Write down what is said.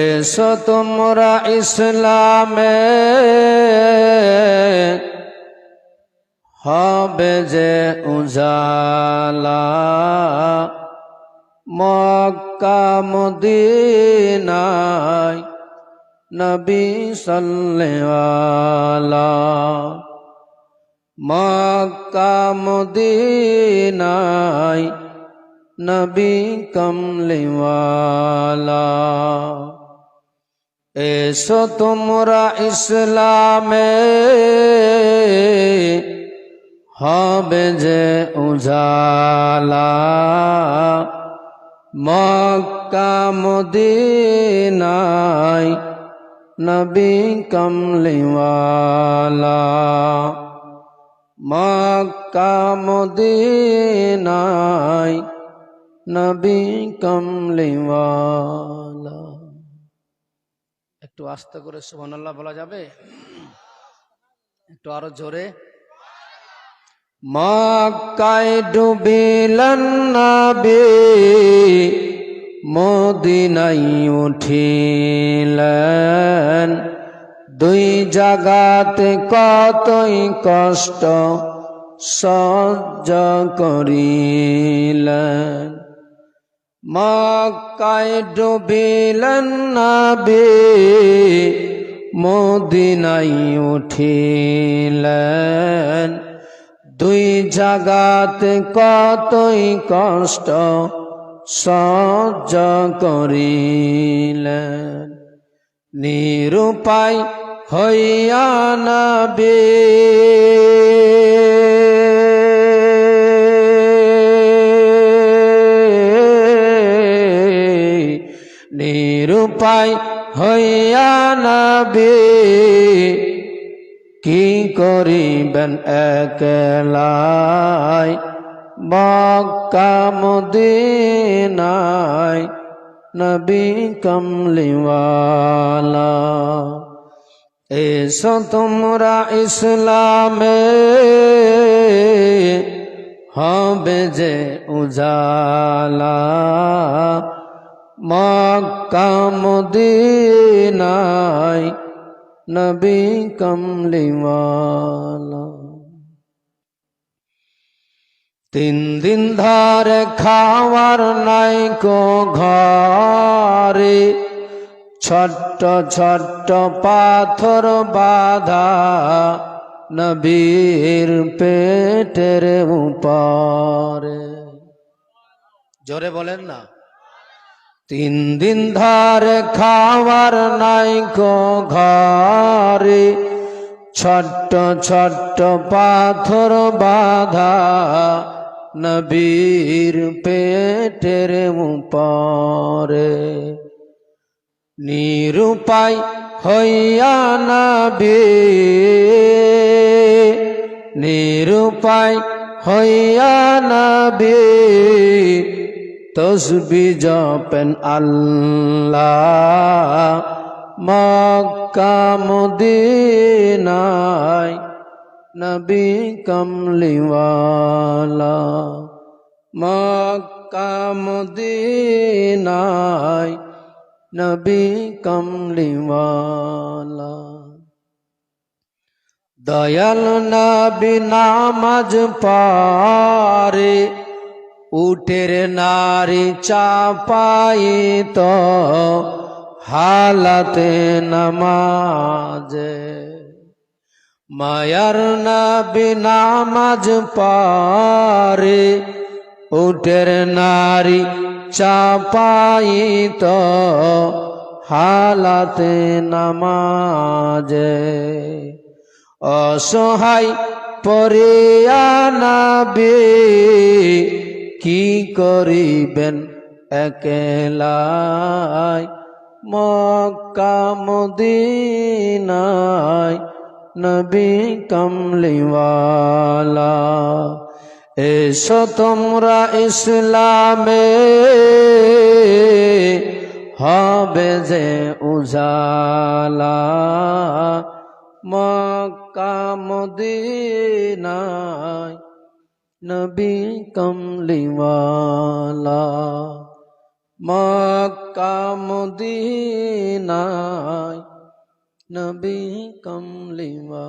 এসো তোমরা ইসলামে। হবে যে উজালা। মক্কা মদিনায় নবী সাল্লেওয়ালা মক্কা মদিনায় নবী কমলিওয়ালা। এসো তোমরা ইসলামে। হবে যে উজালা। মক্কা মদিনায় নবী কমলিওয়ালা। মক্কা মদিনায় নবী কমলিওয়ালা। একটু আস্তে করে সুবহানাল্লাহ বলা যাবে? একটু আরও জোরে। মক্কায় ডুবিলান নবী মদিনাই উঠিলেন। দুই জাগাতে কতই কষ্ট সহ্য করিলেন। মক্কায় ডুবিলান নবী মদিনাই উঠিলেন। দুই জাগাতে কতই কষ্ট সহ্য করিলেন। নিরুপায় হইয়া নবে। নিরুপায় হইয়া নবে। কি করিবেন একলাই? মক্কা মদিনায় নবী কমলিওয়ালা। এসো তোমরা ইসলামে, হবে যে উজালা। মক্কা মদিনায় নবী কমলিওয়ালা। তিন দিন ধরে খাওয়ার নাই কো ঘরে। ছোট্ট ছোট্ট পাথর বাধা নবীর পেটের উপরে। জোরে বলেন না। তিন দিন ধরে খাওয়ার নাই কো ঘরে। ছোট্ট ছোট্ট পাথর বাধা নবীর পেটের উপরে। নিরুপায় হইয়া নবী। নিরুপায় হইয়া নবী। তসবি জপেন আল্লাহ মক্কা মদিনায় নবী কমলিওয়ালা মক্কা মদিনায় নবী কমলিওয়ালা দয়াল নবী নামাজ পারে উটের নারী চাপাইত হালাতে নামাজে। মায়ার নবী নামাজ পারে উটের নারী চাপাইত হালাতে নামাজে। অসহায় পরিয়া নাবে কি করিবেন একেলায় মক্কা নবী কমলিওয়ালা। এসো তোমরা ইসলামে হবে যে উজালা। মক্কা নবী কমলিওয়ালা। মক্কা মদিনায় নবী কমলিওয়া